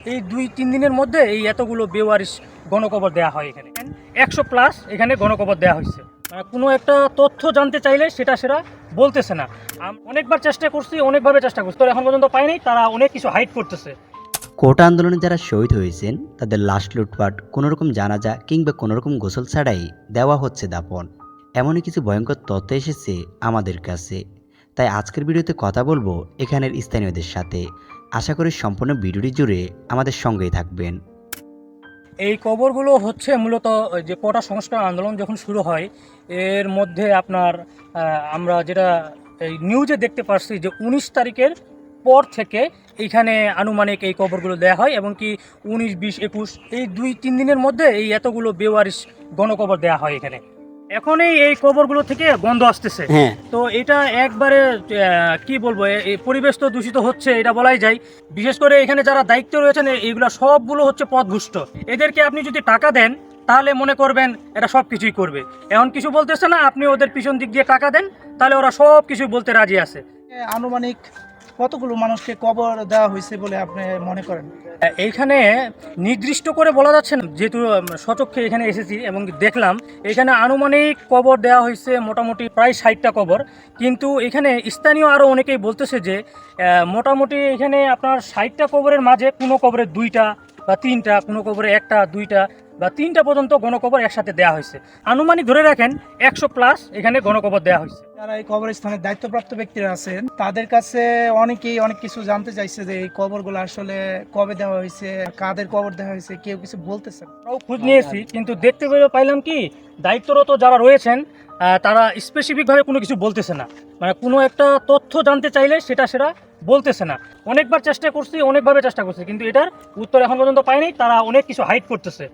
এই দুই, তিন দিনের মধ্যে এই এতগুলো বেওয়ারিশ গণকবর দেওয়া হয় এখানে। একশো প্লাস এখানে গণকবর দেওয়া হয়েছে। মানে কোনো একটা তথ্য জানতে চাইলে সেটা সেটা বলতেছে না। অনেকবার চেষ্টা করছি, অনেকভাবে চেষ্টা করছি তো এখন পর্যন্ত পাইনি তারা অনেক কিছু হাইড করতেছে। কোটা আন্দোলনে যারা শহীদ হয়েছেন, তাদের লাশ লুটপাট কোনোরকম জানাজা কিংবা কোনোরকম গোসল ছাড়াই দেওয়া হচ্ছে দাপন। এমনই কিছু ভয়ঙ্কর তথ্য এসেছে আমাদের কাছে। তাই আজকের ভিডিওতে কথা বলব এখানের স্থানীয়দের সাথে। আশা করি সম্পূর্ণ ভিডিওটি জুড়ে আমাদের সঙ্গেই থাকবেন। এই কবরগুলো হচ্ছে মূলত যে কোটা সংস্কার আন্দোলন যখন শুরু হয়, এর মধ্যে আপনার আমরা যেটা এই নিউজে দেখতে পারছি যে উনিশ তারিখের পর থেকে এইখানে আনুমানিক এই কবরগুলো দেওয়া হয় এবং কি উনিশ, বিশ, একুশ, এই দুই, তিন দিনের মধ্যে এই এতগুলো বেওয়ারিশ গণকবর দেওয়া হয় এখানে। এখন এই কবরগুলো থেকে গন্ধ আসতেছে। হ্যাঁ। তো এটা একবারে কি বলব পরিবেশ তো দূষিত হচ্ছে এটা বলাই যায়। বিশেষ করে এখানে যারা দায়িত্ব রয়েছেন এইগুলা সবগুলো হচ্ছে পথভুষ্ট এদেরকে আপনি যদি টাকা দেন তাহলে মনে করবেন এরা সব কিছুই করবে। এখন কিছু বলতেছে না আপনি ওদের পিছন দিক দিয়ে টাকা দেন তাহলে ওরা সব কিছু বলতে রাজি আছে। আনুমানিক কতগুলো মানুষকে কবর দেওয়া হয়েছে বলে আপনি মনে করেন? এইখানে নির্দিষ্ট করে বলা যাচ্ছে না, যেহেতু সচক্ষে এখানে এসেছি এবং দেখলাম, এখানে আনুমানিক কবর দেওয়া হয়েছে মোটামুটি প্রায় ষাটটা কবর, কিন্তু এখানে স্থানীয় আরও অনেকেই বলতেছে যে মোটামুটি এখানে আপনার ষাটটা কবরের মাঝে কোনো কবরের দুইটা বা তিনটা, কোনো কবরে একটা, দুইটা বা তিনটা পর্যন্ত গণকবর একসাথে দেওয়া হয়েছে। আনুমানিক ধরে রাখেন একশো প্লাস এখানে গণকবর দেওয়া হয়েছে। যারা এই কবরস্থানের দায়িত্বপ্রাপ্ত ব্যক্তিরা আছেন তাদের কাছে অনেকেই অনেক কিছু জানতে চাইছে যে এই কবরগুলো আসলে কবে দেওয়া হয়েছে কাদের কবর দেওয়া হয়েছে কেউ কিছু বলতেছে। আমরাও খোঁজ নিয়েছি কিন্তু দেখতে পেয়ে পাইলাম কি দায়িত্বরত যারা রয়েছেন আহ, তারা স্পেসিফিকভাবে কোনো কিছু বলতেছে না। মানে কোনো একটা তথ্য জানতে চাইলে সেটা সেটা বলতেছে না। অনেকবার চেষ্টা করছি অনেকভাবে চেষ্টা করছি কিন্তু এটার উত্তর এখন পর্যন্ত পাইনি। তারা অনেক কিছু হাইড করতেছে।